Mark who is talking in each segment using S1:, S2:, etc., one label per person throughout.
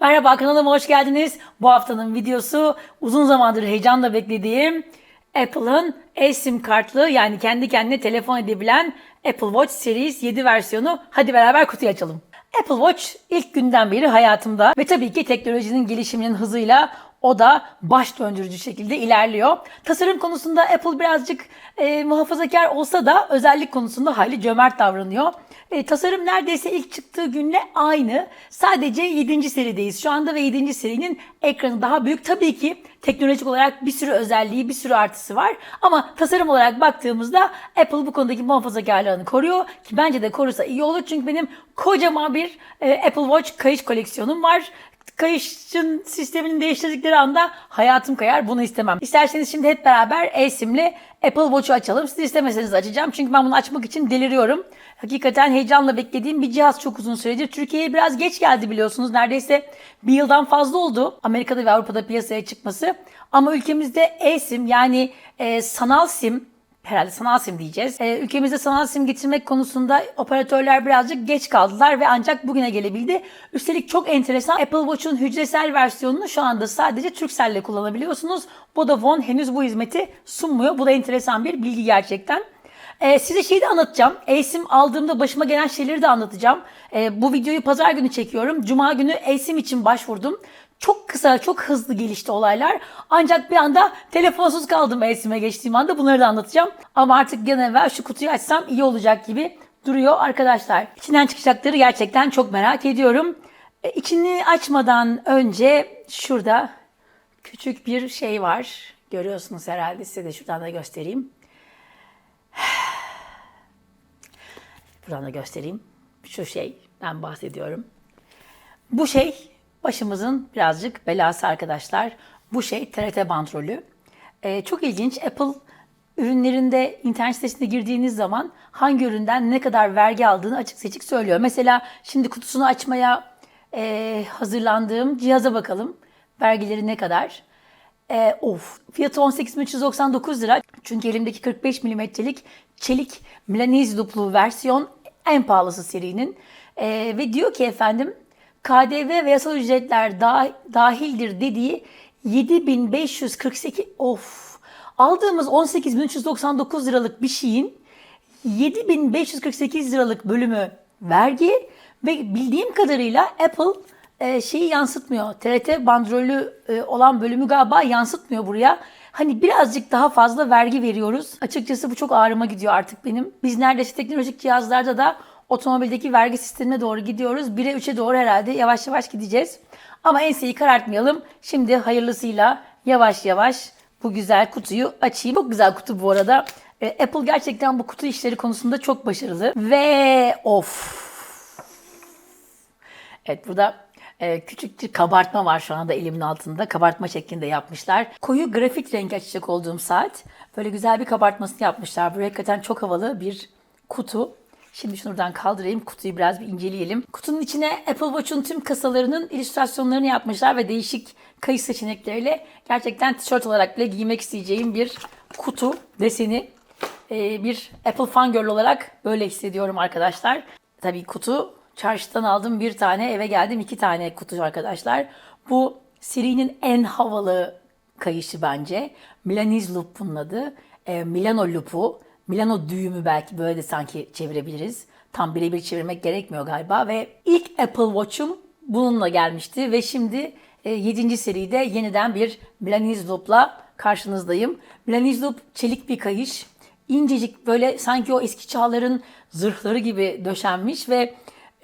S1: Merhaba kanalıma hoş geldiniz. Bu haftanın videosu uzun zamandır heyecanla beklediğim Apple'ın eSIM kartlı yani kendi kendine telefon edebilen Apple Watch Series 7 versiyonu. Hadi beraber kutuyu açalım. Apple Watch ilk günden beri hayatımda ve tabii ki teknolojinin gelişiminin hızıyla o da baş döndürücü şekilde ilerliyor. Tasarım konusunda Apple birazcık e, muhafazakar olsa da özellik konusunda hayli cömert davranıyor. E, tasarım neredeyse ilk çıktığı günle aynı. Sadece 7. serideyiz şu anda ve 7. serinin ekranı daha büyük. Tabii ki teknolojik olarak bir sürü özelliği, bir sürü artısı var. Ama tasarım olarak baktığımızda Apple bu konudaki muhafazakarlığını koruyor. Ki bence de korusa iyi olur. Çünkü benim kocaman bir e, Apple Watch kayış koleksiyonum var kayışın sistemini değiştirdikleri anda hayatım kayar. Bunu istemem. İsterseniz şimdi hep beraber eSIM'li Apple Watch'u açalım. Siz istemeseniz açacağım. Çünkü ben bunu açmak için deliriyorum. Hakikaten heyecanla beklediğim bir cihaz çok uzun süredir. Türkiye'ye biraz geç geldi biliyorsunuz. Neredeyse bir yıldan fazla oldu Amerika'da ve Avrupa'da piyasaya çıkması. Ama ülkemizde eSIM yani e, sanal sim herhalde sanal sim diyeceğiz. Ee, ülkemizde sanal sim getirmek konusunda operatörler birazcık geç kaldılar ve ancak bugüne gelebildi. Üstelik çok enteresan Apple Watch'un hücresel versiyonunu şu anda sadece Turkcell'le kullanabiliyorsunuz. Vodafone henüz bu hizmeti sunmuyor. Bu da enteresan bir bilgi gerçekten. Ee, size şeyi de anlatacağım. eSIM aldığımda başıma gelen şeyleri de anlatacağım. Ee, bu videoyu pazar günü çekiyorum. Cuma günü eSIM için başvurdum. Çok kısa, çok hızlı gelişti olaylar. Ancak bir anda telefonsuz kaldım eSIM'e geçtiğim anda bunları da anlatacağım. Ama artık an evvel şu kutuyu açsam iyi olacak gibi duruyor arkadaşlar. İçinden çıkacakları gerçekten çok merak ediyorum. E, içini açmadan önce şurada küçük bir şey var. Görüyorsunuz herhalde size de şuradan da göstereyim. Buradan da göstereyim. Şu şeyden bahsediyorum. Bu şey başımızın birazcık belası arkadaşlar. Bu şey TRT bandrolü. Ee, çok ilginç. Apple ürünlerinde internet sitesine girdiğiniz zaman hangi üründen ne kadar vergi aldığını açık seçik söylüyor. Mesela şimdi kutusunu açmaya e, hazırlandığım cihaza bakalım. Vergileri ne kadar? E, of fiyatı 18.399 lira. Çünkü elimdeki 45 milimetrelik çelik Milanese duplu versiyon en pahalısı serinin. E, ve diyor ki efendim KDV ve yasal ücretler dah- dahildir dediği 7548 of aldığımız 18.399 liralık bir şeyin 7548 liralık bölümü vergi ve bildiğim kadarıyla Apple e, şeyi yansıtmıyor. TRT bandrolü e, olan bölümü galiba yansıtmıyor buraya. Hani birazcık daha fazla vergi veriyoruz. Açıkçası bu çok ağrıma gidiyor artık benim. Biz neredeyse teknolojik cihazlarda da otomobildeki vergi sistemine doğru gidiyoruz. 1'e 3'e doğru herhalde yavaş yavaş gideceğiz. Ama enseyi karartmayalım. Şimdi hayırlısıyla yavaş yavaş bu güzel kutuyu açayım. Çok güzel kutu bu arada. E, Apple gerçekten bu kutu işleri konusunda çok başarılı. Ve of. Evet burada e, küçük bir kabartma var şu anda elimin altında. Kabartma şeklinde yapmışlar. Koyu grafit renk açacak olduğum saat. Böyle güzel bir kabartmasını yapmışlar. Bu hakikaten çok havalı bir kutu. Şimdi şuradan kaldırayım. Kutuyu biraz bir inceleyelim. Kutunun içine Apple Watch'un tüm kasalarının illüstrasyonlarını yapmışlar ve değişik kayıt seçenekleriyle gerçekten tişört olarak bile giymek isteyeceğim bir kutu deseni. Ee, bir Apple fangirl olarak böyle hissediyorum arkadaşlar. Tabii kutu çarşıdan aldım bir tane eve geldim iki tane kutu arkadaşlar. Bu serinin en havalı kayışı bence. Milanese Loop bunun adı. Ee, Milano Loop'u. Milano düğümü belki böyle de sanki çevirebiliriz. Tam birebir çevirmek gerekmiyor galiba ve ilk Apple Watch'um bununla gelmişti ve şimdi e, 7. seride yeniden bir Milanese Loop'la karşınızdayım. Milanese Loop çelik bir kayış. İncecik böyle sanki o eski çağların zırhları gibi döşenmiş ve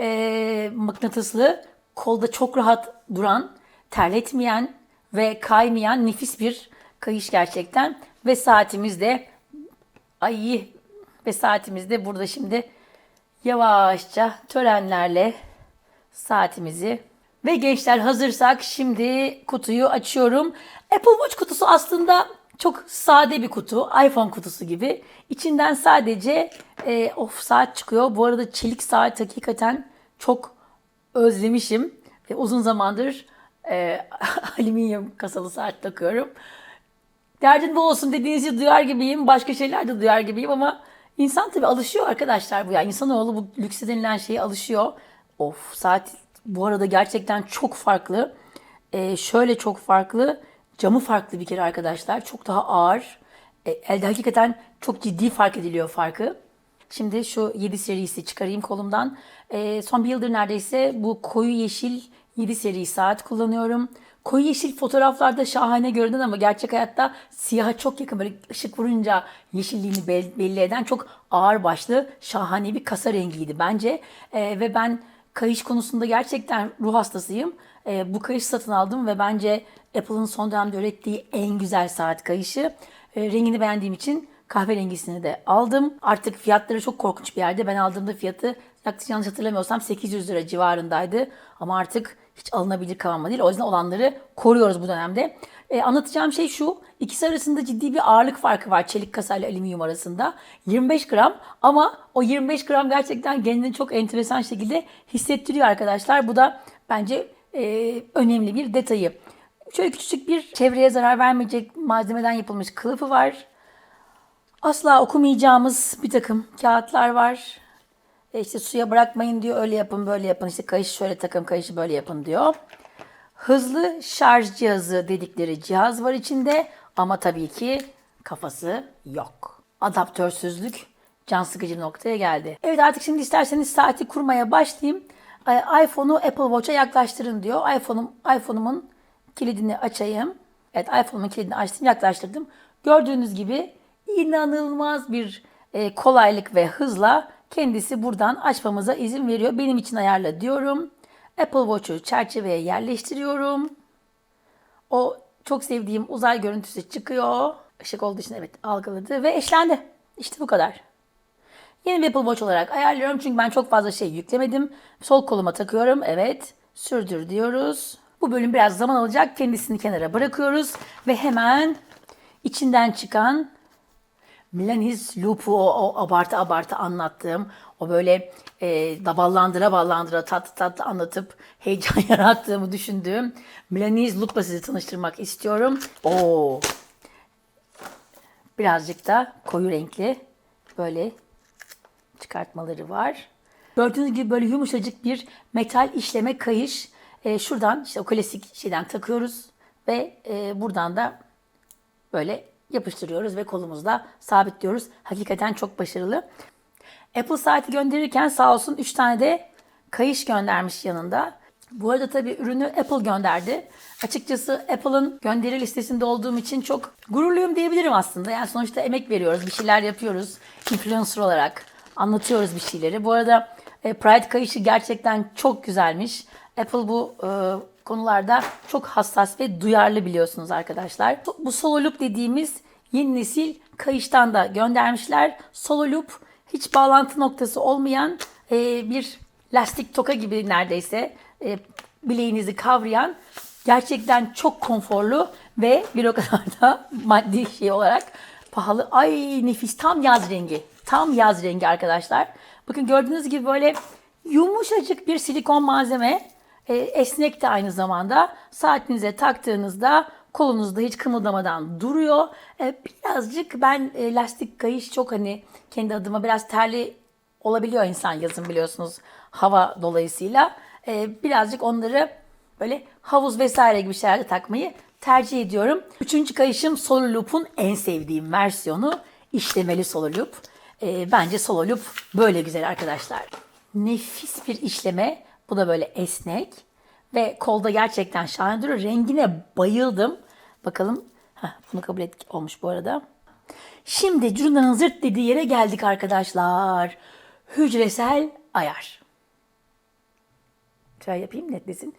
S1: e, mıknatıslı, kolda çok rahat duran, terletmeyen ve kaymayan nefis bir kayış gerçekten. Ve saatimiz de Ay ve saatimiz de burada şimdi yavaşça törenlerle saatimizi ve gençler hazırsak şimdi kutuyu açıyorum. Apple Watch kutusu aslında çok sade bir kutu. iPhone kutusu gibi. İçinden sadece e, of saat çıkıyor. Bu arada çelik saat hakikaten çok özlemişim. Ve uzun zamandır e, alüminyum kasalı saat takıyorum. Derdin bu olsun dediğinizi duyar gibiyim. Başka şeyler de duyar gibiyim ama insan tabii alışıyor arkadaşlar bu ya. İnsanoğlu bu lükse denilen şeye alışıyor. Of saat Bu arada gerçekten çok farklı. Ee, şöyle çok farklı. Camı farklı bir kere arkadaşlar. Çok daha ağır. E, elde hakikaten çok ciddi fark ediliyor farkı. Şimdi şu 7 serisi çıkarayım kolumdan. E, son bir yıldır neredeyse bu koyu yeşil 7 seri saat kullanıyorum. Koyu yeşil fotoğraflarda şahane görünen ama gerçek hayatta siyaha çok yakın böyle ışık vurunca yeşilliğini bel- belli eden çok ağır başlı şahane bir kasa rengiydi bence. E, ve ben kayış konusunda gerçekten ruh hastasıyım. E, bu kayış satın aldım ve bence Apple'ın son dönemde ürettiği en güzel saat kayışı. E, rengini beğendiğim için kahverengisini de aldım. Artık fiyatları çok korkunç bir yerde. Ben aldığımda fiyatı yaklaşık yanlış hatırlamıyorsam 800 lira civarındaydı. Ama artık hiç alınabilir kıvamda değil. O yüzden olanları koruyoruz bu dönemde. E, anlatacağım şey şu. İkisi arasında ciddi bir ağırlık farkı var çelik kasayla alüminyum arasında. 25 gram ama o 25 gram gerçekten kendini çok enteresan şekilde hissettiriyor arkadaşlar. Bu da bence e, önemli bir detayı. Şöyle küçücük bir çevreye zarar vermeyecek malzemeden yapılmış kılıfı var. Asla okumayacağımız bir takım kağıtlar var. E işte suya bırakmayın diyor, öyle yapın, böyle yapın. İşte kayış şöyle takın, kayışı böyle yapın diyor. Hızlı şarj cihazı dedikleri cihaz var içinde ama tabii ki kafası yok. Adaptörsüzlük can sıkıcı noktaya geldi. Evet artık şimdi isterseniz saati kurmaya başlayayım. Ay- iPhone'u Apple Watch'a yaklaştırın diyor. iPhone'um iPhone'umun kilidini açayım. Evet iPhone'umun kilidini açtım, yaklaştırdım. Gördüğünüz gibi inanılmaz bir e, kolaylık ve hızla kendisi buradan açmamıza izin veriyor. Benim için ayarla diyorum. Apple Watch'u çerçeveye yerleştiriyorum. O çok sevdiğim uzay görüntüsü çıkıyor. Işık olduğu için evet algıladı ve eşlendi. İşte bu kadar. Yeni bir Apple Watch olarak ayarlıyorum çünkü ben çok fazla şey yüklemedim. Sol koluma takıyorum. Evet. Sürdür diyoruz. Bu bölüm biraz zaman alacak. Kendisini kenara bırakıyoruz ve hemen içinden çıkan Milanis Loop'u o, o abartı abartı anlattığım, o böyle e, daballandıra ballandıra tatlı tatlı anlatıp heyecan yarattığımı düşündüğüm Milanese Loop'la sizi tanıştırmak istiyorum. Oo. Birazcık da koyu renkli böyle çıkartmaları var. Gördüğünüz gibi böyle yumuşacık bir metal işleme kayış. E, şuradan işte o klasik şeyden takıyoruz ve e, buradan da böyle yapıştırıyoruz ve kolumuzda sabitliyoruz. Hakikaten çok başarılı. Apple saati gönderirken sağ olsun 3 tane de kayış göndermiş yanında. Bu arada tabii ürünü Apple gönderdi. Açıkçası Apple'ın gönderi listesinde olduğum için çok gururluyum diyebilirim aslında. Yani sonuçta emek veriyoruz, bir şeyler yapıyoruz. Influencer olarak anlatıyoruz bir şeyleri. Bu arada e, Pride kayışı gerçekten çok güzelmiş. Apple bu e, konularda çok hassas ve duyarlı biliyorsunuz arkadaşlar. Bu Solo Loop dediğimiz yeni nesil kayıştan da göndermişler. Solo Loop hiç bağlantı noktası olmayan e, bir lastik toka gibi neredeyse e, bileğinizi kavrayan gerçekten çok konforlu ve bir o kadar da maddi şey olarak pahalı. Ay nefis tam yaz rengi. Tam yaz rengi arkadaşlar. Bakın gördüğünüz gibi böyle yumuşacık bir silikon malzeme. E, esnek de aynı zamanda. Saatinize taktığınızda kolunuzda hiç kımıldamadan duruyor. E, birazcık ben e, lastik kayış çok hani kendi adıma biraz terli olabiliyor insan yazın biliyorsunuz hava dolayısıyla. E, birazcık onları böyle havuz vesaire gibi şeylerde takmayı tercih ediyorum. Üçüncü kayışım Solo Loop'un en sevdiğim versiyonu işlemeli Solo Loop. E, bence Solo Loop böyle güzel arkadaşlar. Nefis bir işleme. Bu da böyle esnek. Ve kolda gerçekten şahane duruyor. Rengine bayıldım. Bakalım. Heh, bunu kabul et olmuş bu arada. Şimdi Cürna'nın zırt dediği yere geldik arkadaşlar. Hücresel ayar. Şöyle yapayım netlesin.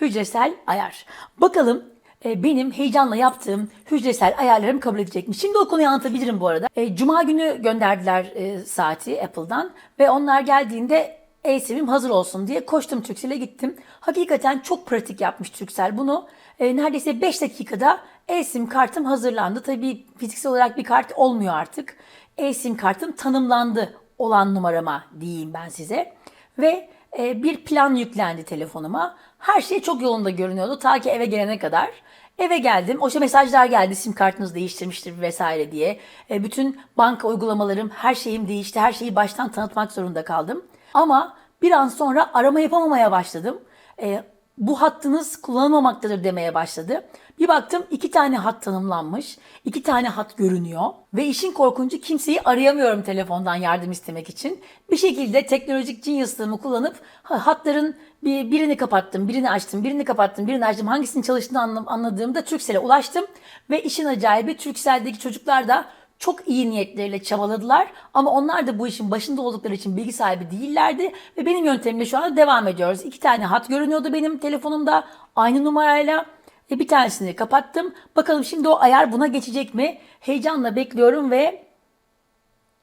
S1: Hücresel ayar. Bakalım e, benim heyecanla yaptığım hücresel ayarlarım kabul edecek mi? Şimdi o konuyu anlatabilirim bu arada. E, Cuma günü gönderdiler e, saati Apple'dan ve onlar geldiğinde eSIM'im hazır olsun diye koştum Turkcell'e gittim. Hakikaten çok pratik yapmış Turkcell bunu. E, neredeyse 5 dakikada eSIM kartım hazırlandı. Tabii fiziksel olarak bir kart olmuyor artık. eSIM kartım tanımlandı olan numarama diyeyim ben size. Ve e, bir plan yüklendi telefonuma. Her şey çok yolunda görünüyordu ta ki eve gelene kadar. Eve geldim. O şey mesajlar geldi. Sim kartınızı değiştirmiştir vesaire diye. E, bütün banka uygulamalarım, her şeyim değişti. Her şeyi baştan tanıtmak zorunda kaldım. Ama bir an sonra arama yapamamaya başladım. e, bu hattınız kullanılmamaktadır demeye başladı. Bir baktım iki tane hat tanımlanmış, iki tane hat görünüyor ve işin korkuncu kimseyi arayamıyorum telefondan yardım istemek için. Bir şekilde teknolojik geniuslığımı kullanıp ha- hatların bir, birini kapattım, birini açtım, birini kapattım, birini açtım. Hangisinin çalıştığını anla- anladığımda Turkcell'e ulaştım ve işin acayibi Turkcell'deki çocuklar da çok iyi niyetleriyle çabaladılar ama onlar da bu işin başında oldukları için bilgi sahibi değillerdi ve benim yöntemimle şu anda devam ediyoruz. İki tane hat görünüyordu benim telefonumda aynı numarayla ve bir tanesini kapattım. Bakalım şimdi o ayar buna geçecek mi? Heyecanla bekliyorum ve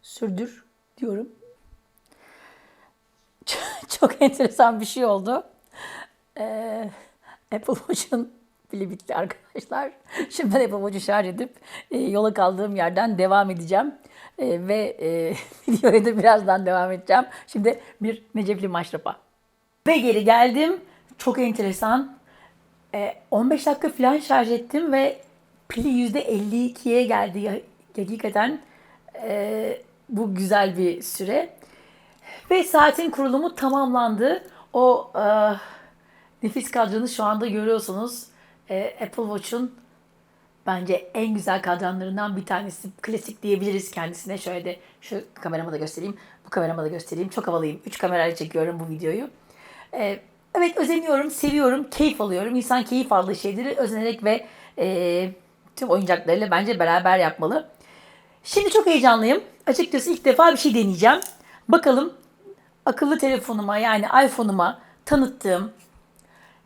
S1: sürdür diyorum. Çok enteresan bir şey oldu. Ee, Apple Watch'un pili bitti arkadaşlar. Şimdi ben Watch'u şarj edip e, yola kaldığım yerden devam edeceğim. E, ve e, videoya da birazdan devam edeceğim. Şimdi bir Necepli maşrapa. Ve geri geldim. Çok enteresan. E, 15 dakika falan şarj ettim ve pili %52'ye geldi. Hakikaten e, bu güzel bir süre. Ve saatin kurulumu tamamlandı. O e, nefis kadranı şu anda görüyorsunuz. E, Apple Watch'un bence en güzel kadranlarından bir tanesi. Klasik diyebiliriz kendisine. Şöyle de şu kamerama da göstereyim. Bu kamerama da göstereyim. Çok havalıyım. Üç kamerayla çekiyorum bu videoyu. E, evet özeniyorum, seviyorum, keyif alıyorum. İnsan keyif aldığı şeyleri özenerek ve e, tüm oyuncaklarıyla bence beraber yapmalı. Şimdi çok heyecanlıyım. Açıkçası ilk defa bir şey deneyeceğim. Bakalım akıllı telefonuma yani iPhone'uma tanıttığım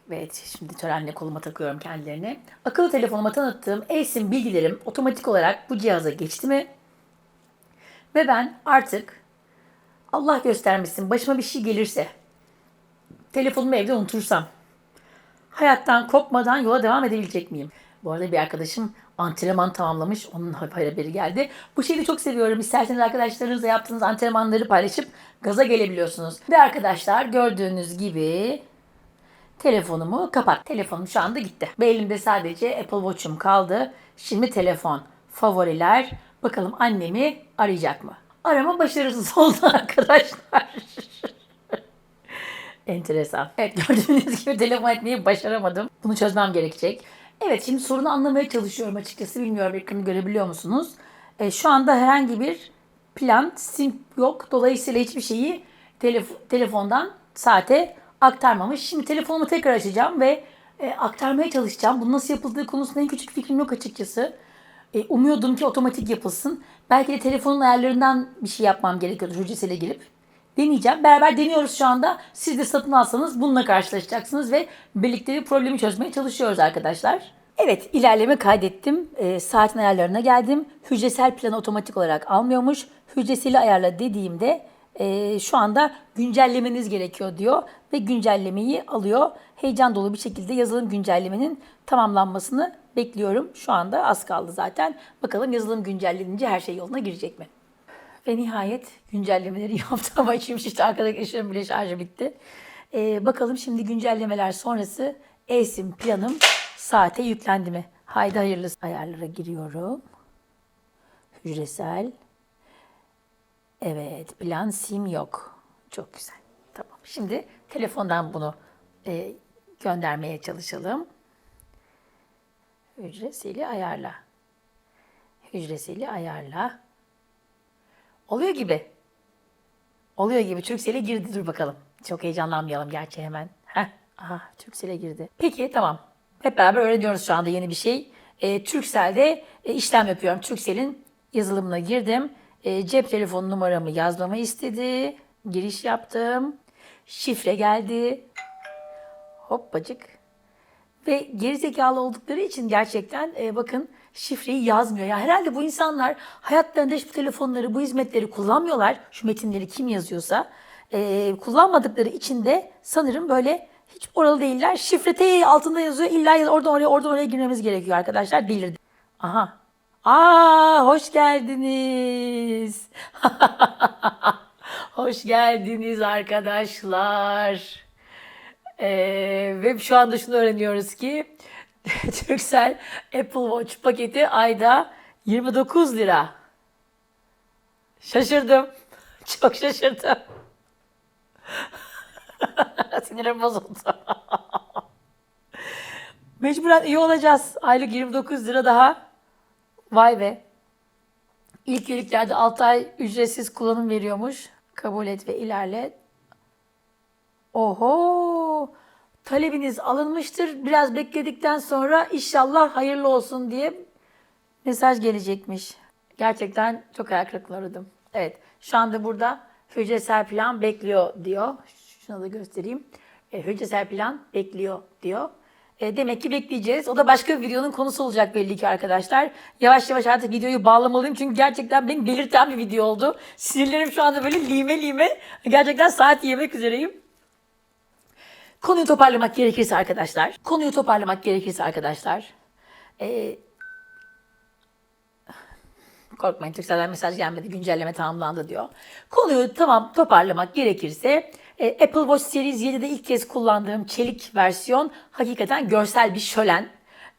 S1: Evet, şimdi törenle koluma takıyorum kendilerini. Akıllı telefonuma tanıttığım eSIM bilgilerim otomatik olarak bu cihaza geçti mi? Ve ben artık Allah göstermesin başıma bir şey gelirse telefonumu evde unutursam hayattan kopmadan yola devam edebilecek miyim? Bu arada bir arkadaşım antrenman tamamlamış. Onun haberi geldi. Bu şeyi çok seviyorum. İsterseniz arkadaşlarınızla yaptığınız antrenmanları paylaşıp gaza gelebiliyorsunuz. Ve arkadaşlar gördüğünüz gibi telefonumu kapat. Telefonum şu anda gitti. Ve elimde sadece Apple Watch'um kaldı. Şimdi telefon, favoriler. Bakalım annemi arayacak mı? Arama başarısız oldu arkadaşlar. Enteresan. Evet gördüğünüz gibi telefon etmeyi başaramadım. Bunu çözmem gerekecek. Evet şimdi sorunu anlamaya çalışıyorum açıkçası. Bilmiyorum ekranı görebiliyor musunuz? E, şu anda herhangi bir plan, sim yok. Dolayısıyla hiçbir şeyi telef- telefondan saate aktarmamış. Şimdi telefonumu tekrar açacağım ve e, aktarmaya çalışacağım. Bunun nasıl yapıldığı konusunda en küçük fikrim yok açıkçası. E, umuyordum ki otomatik yapılsın. Belki de telefonun ayarlarından bir şey yapmam gerekiyordu hücresele girip. Deneyeceğim. Beraber deniyoruz şu anda. Siz de satın alsanız bununla karşılaşacaksınız ve birlikte bir problemi çözmeye çalışıyoruz arkadaşlar. Evet ilerleme kaydettim. E, saatin ayarlarına geldim. Hücresel planı otomatik olarak almıyormuş. Hücreseli ayarla dediğimde e, şu anda güncellemeniz gerekiyor diyor ve güncellemeyi alıyor. Heyecan dolu bir şekilde yazılım güncellemenin tamamlanmasını bekliyorum. Şu anda az kaldı zaten. Bakalım yazılım güncellenince her şey yoluna girecek mi? Ve nihayet güncellemeleri yaptı ama içim şişti. Arkadaşlarım bile şarjı bitti. Ee, bakalım şimdi güncellemeler sonrası eSIM planım saate yüklendi mi? Haydi hayırlısı. Ayarlara giriyorum. Hücresel. Evet plan sim yok. Çok güzel. Tamam. Şimdi telefondan bunu e, göndermeye çalışalım. Hücreseli ayarla. Hücreseli ayarla. Oluyor gibi. Oluyor gibi. Türksel'e girdi. Dur bakalım. Çok heyecanlanmayalım gerçi hemen. Heh. Aha Türksel'e girdi. Peki tamam. Hep beraber öğreniyoruz şu anda yeni bir şey. E, Türksel'de e, işlem yapıyorum. Türksel'in yazılımına girdim. E, cep telefonu numaramı yazmamı istedi. Giriş yaptım. Şifre geldi. Hoppacık. Ve gerizekalı oldukları için gerçekten e, bakın şifreyi yazmıyor. Ya herhalde bu insanlar hayatlarında hiç telefonları, bu hizmetleri kullanmıyorlar. Şu metinleri kim yazıyorsa. E, kullanmadıkları için de sanırım böyle hiç oralı değiller. Şifre T altında yazıyor. İlla oradan oraya, oradan oraya girmemiz gerekiyor arkadaşlar. Delirdi. Aha. Aa hoş geldiniz. hoş geldiniz arkadaşlar. Ee, ve şu anda şunu öğreniyoruz ki Turkcell Apple Watch paketi ayda 29 lira. Şaşırdım. Çok şaşırdım. Sinirim bozuldu. Mecburen iyi olacağız. Aylık 29 lira daha. Vay be. İlk üyeliklerde 6 ay ücretsiz kullanım veriyormuş. Kabul et ve ilerle. Oho! Talebiniz alınmıştır. Biraz bekledikten sonra inşallah hayırlı olsun diye mesaj gelecekmiş. Gerçekten çok ayak kırıklığına. Evet, şu anda burada hücresel plan bekliyor diyor. Şunu da göstereyim. E, hücresel plan bekliyor diyor. E, demek ki bekleyeceğiz. O da başka bir videonun konusu olacak belli ki arkadaşlar. Yavaş yavaş artık videoyu bağlamalıyım. Çünkü gerçekten beni belirten bir video oldu. Sinirlerim şu anda böyle lime lime. Gerçekten saat yemek üzereyim. Konuyu toparlamak gerekirse arkadaşlar. Konuyu toparlamak gerekirse arkadaşlar. E, Korkmayın Türkcell'den mesaj gelmedi. Güncelleme tamamlandı diyor. Konuyu tamam toparlamak gerekirse Apple Watch Series 7'de ilk kez kullandığım çelik versiyon hakikaten görsel bir şölen.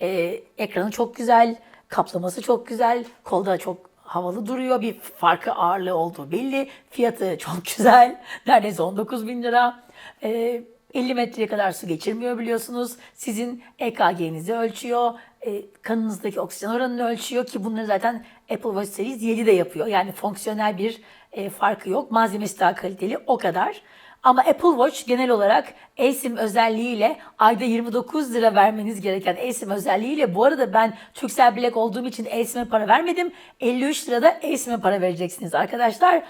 S1: E, ekranı çok güzel, kaplaması çok güzel, kolda çok havalı duruyor. Bir farkı ağırlığı olduğu belli. Fiyatı çok güzel. Neredeyse 19 bin lira. E, 50 metreye kadar su geçirmiyor biliyorsunuz. Sizin EKG'nizi ölçüyor. E, kanınızdaki oksijen oranını ölçüyor ki bunları zaten Apple Watch Series 7 de yapıyor. Yani fonksiyonel bir e, farkı yok. Malzemesi daha kaliteli o kadar. Ama Apple Watch genel olarak eSIM özelliğiyle ayda 29 lira vermeniz gereken eSIM özelliğiyle bu arada ben Turkcell Black olduğum için eSIM'e para vermedim. 53 lirada eSIM'e para vereceksiniz arkadaşlar.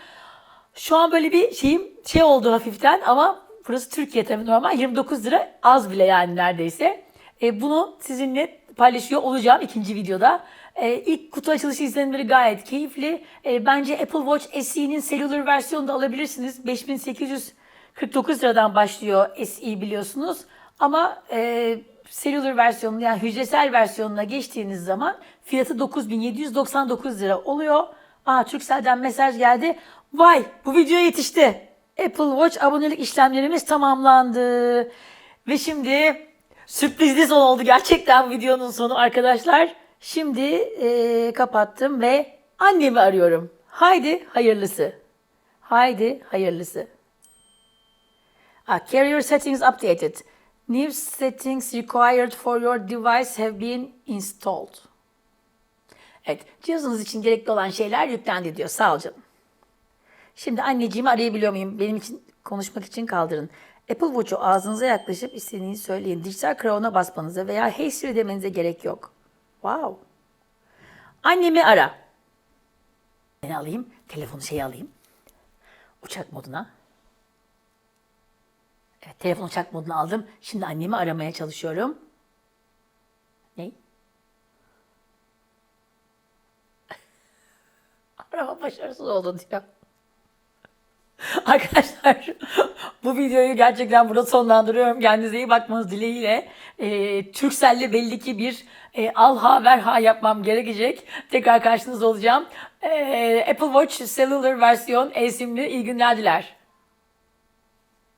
S1: Şu an böyle bir şeyim şey oldu hafiften ama burası Türkiye tabii normal 29 lira az bile yani neredeyse. E, bunu sizinle paylaşıyor olacağım ikinci videoda. E, ilk kutu açılışı izlenimleri gayet keyifli. E, bence Apple Watch SE'nin cellular versiyonu da alabilirsiniz. 5849 liradan başlıyor SE biliyorsunuz. Ama e, cellular versiyonu yani hücresel versiyonuna geçtiğiniz zaman fiyatı 9799 lira oluyor. Aa Turkcell'den mesaj geldi. Vay bu videoya yetişti. Apple Watch abonelik işlemlerimiz tamamlandı. Ve şimdi sürprizli son oldu gerçekten videonun sonu arkadaşlar. Şimdi eee, kapattım ve annemi arıyorum. Haydi hayırlısı. Haydi hayırlısı. Ah, carrier settings updated. New settings required for your device have been installed. Evet, cihazınız için gerekli olan şeyler yüklendi diyor. Sağ ol canım. Şimdi anneciğimi arayabiliyor muyum? Benim için konuşmak için kaldırın. Apple Watch'u ağzınıza yaklaşıp istediğinizi söyleyin. Dijital Crown'a basmanıza veya Hey Siri demenize gerek yok. Wow. Annemi ara. Beni alayım. Telefonu şey alayım. Uçak moduna. Evet, telefon uçak moduna aldım. Şimdi annemi aramaya çalışıyorum. Ne? Arama başarısız oldu diyor. Arkadaşlar bu videoyu gerçekten burada sonlandırıyorum. Kendinize iyi bakmanız dileğiyle. Ee, Turkcell'le belli ki bir e, al ha ver ha yapmam gerekecek. Tekrar karşınızda olacağım. Ee, Apple Watch Cellular versiyon eSIM'li iyi günler diler.